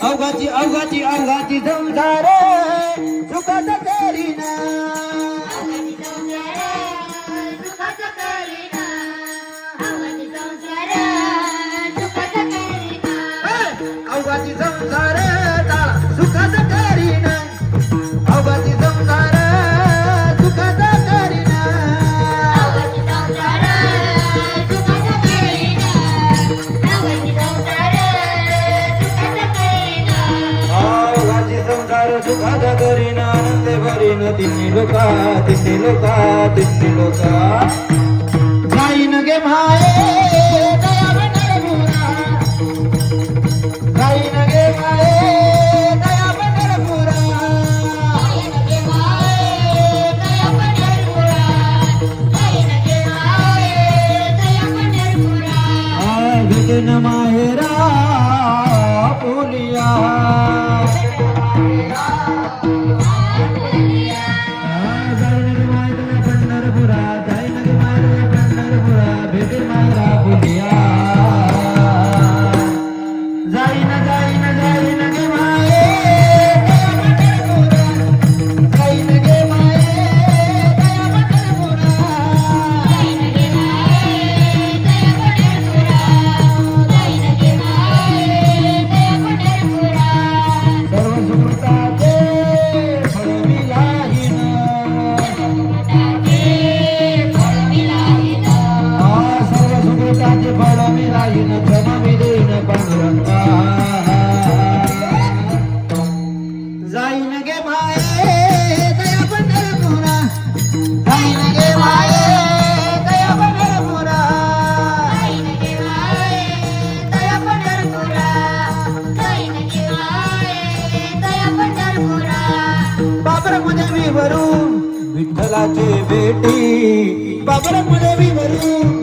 अवघाची अवघाची अवघाची संसार सुखाचा तेरी ना. आनंद भरीन तिन्ही लोका तिन्ही लोका तिन्ही लोका जाईन गे माये. सुकृताचे फळ मिलाहीन क्रम देईन पांडुरंगा जाईन गे माये दया पंढरपुरा जाईन गे माये दया मी बेटी बाबरमध्ये मी भरू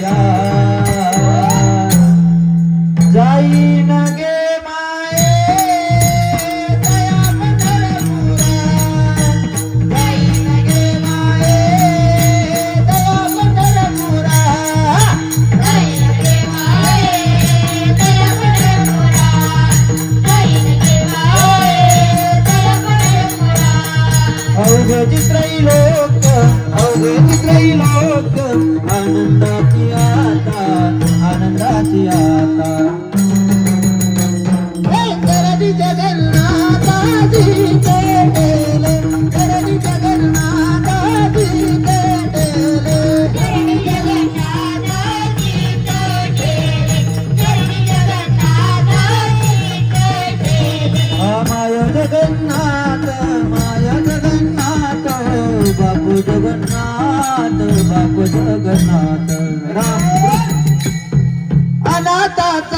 अवघे लोक अवघे चित्रही लोक आनंदाची आता आनंदाची आता.